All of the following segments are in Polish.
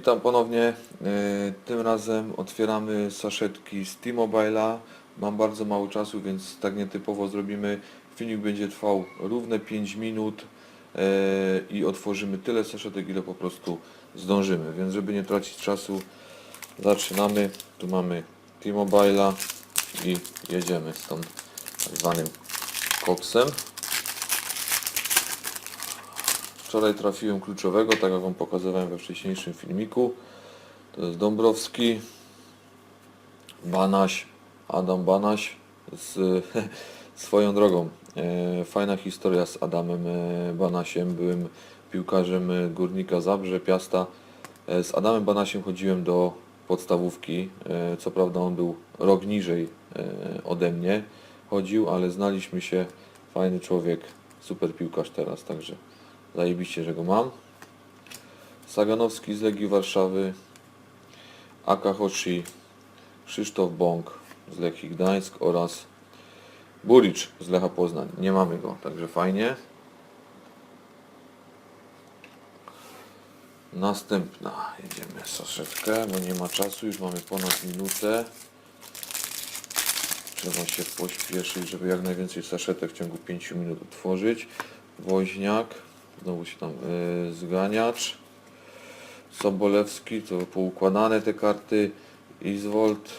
Witam ponownie. E, Tym razem otwieramy saszetki z T-Mobile'a. Mam bardzo mało czasu, więc tak nietypowo zrobimy. Filmik będzie trwał równe 5 minut e, i otworzymy tyle saszetek, ile po prostu zdążymy. Więc żeby nie tracić czasu, zaczynamy. Tu mamy T-Mobile'a i jedziemy z tą tak zwanym koksem. Wczoraj trafiłem kluczowego, tak jak Wam pokazywałem we wcześniejszym filmiku. To jest Dąbrowski, Banaś, Adam Banaś z swoją drogą. E, fajna historia z Adamem e, Banasiem. Byłem piłkarzem e, Górnika Zabrze, Piasta. Z Adamem Banasiem chodziłem do podstawówki. Co prawda on był rok niżej ode mnie chodził, ale znaliśmy się. Fajny człowiek, super piłkarz teraz, także Zajebiście, że go mam. Saganowski z Legii Warszawy. Aka Hoshi, Krzysztof Bąk z Lechii Gdańsk oraz Buricz z Lecha Poznań. Nie mamy go, także fajnie. Następna. Jedziemy saszetkę, bo nie ma czasu. Już mamy ponad minutę. Trzeba się pośpieszyć, żeby jak najwięcej saszetek w ciągu 5 minut utworzyć. Woźniak. Znowu się tam yy, zganiacz. Sobolewski, to poukładane te karty. Izwold,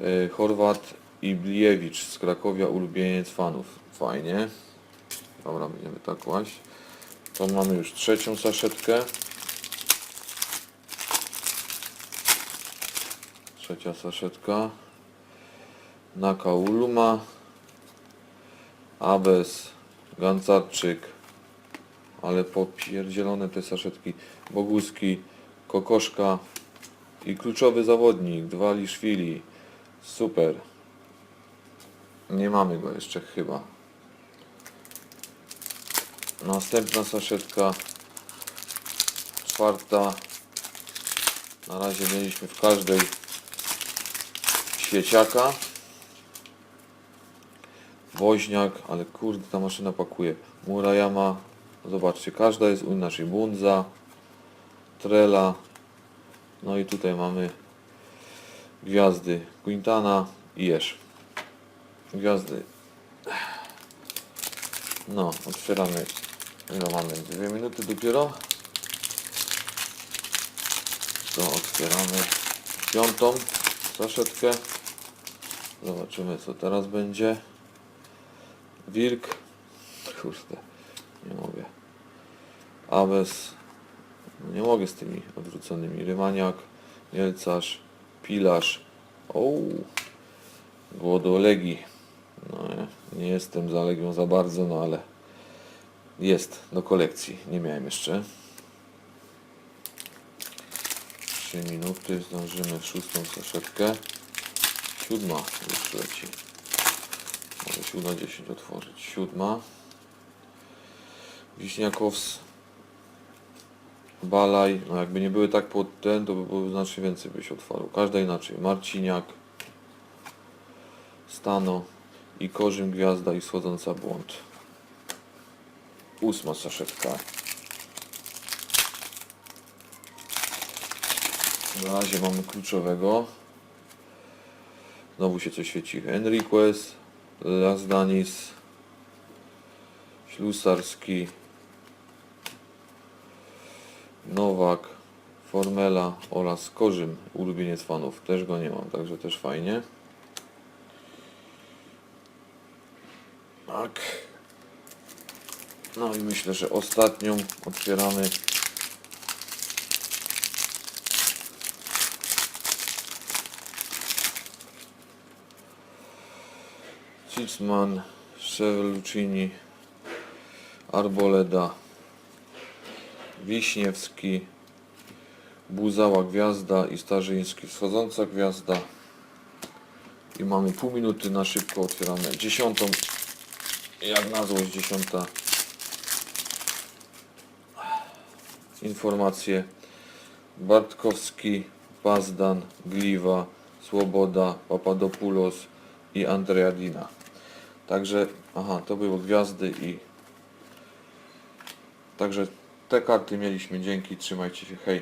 yy, Chorwat i Bliewicz z Krakowia, ulubieniec fanów. Fajnie. Dobra, będziemy tak kłaść. To mamy już trzecią saszetkę. Trzecia saszetka. Nakauluma. Abes. Gancarczyk. Ale popierdzielone te saszetki. Boguski. Kokoszka. I kluczowy zawodnik. Dwa Liszwili. Super. Nie mamy go jeszcze chyba. Następna saszetka. Czwarta. Na razie mieliśmy w każdej świeciaka. Woźniak, ale kurde ta maszyna pakuje. Murayama, zobaczcie, każda jest u naszej Bunza, Trela, no i tutaj mamy gwiazdy Quintana i Jesz. Gwiazdy. No, otwieramy. Ile mamy? Dwie minuty dopiero. To otwieramy piątą saszetkę. Zobaczymy co teraz będzie. Wilk. Kurde. Abes. Nie mogę z tymi odwróconymi. Rymaniak, Mielcarz, Pilarz. O, Głodu Legii. No, nie jestem za Legią za bardzo, no ale jest do kolekcji. Nie miałem jeszcze. 3 minuty, zdążymy szóstą saszetkę. Siódma już leci. Może siódma 10 otworzyć. Siódma. Wiśniakows. Balaj. No jakby nie były tak pod ten, to by było znacznie więcej by się otwarło. Każda inaczej. Marciniak. Stano. I Korzym Gwiazda i Schodząca Błąd. Ósma saszetka. Na razie mamy kluczowego. Znowu się coś świeci. Enriquez, Lazdanis, Ślusarski, Nowak, Formela oraz Korzym, ulubieniec fanów. Też go nie mam, także też fajnie. Tak. No i myślę, że ostatnią otwieramy Cisman, Szewelucini, Arboleda, Wiśniewski, Buzała Gwiazda i Starzyński Wschodząca Gwiazda. I mamy pół minuty na szybko otwieramy dziesiątą. Jak na złość dziesiąta. Informacje. Bartkowski, Pazdan, Gliwa, Swoboda, Papadopoulos i Andreadina. Także, aha, to były gwiazdy i także te karty mieliśmy. Dzięki, trzymajcie się, hej.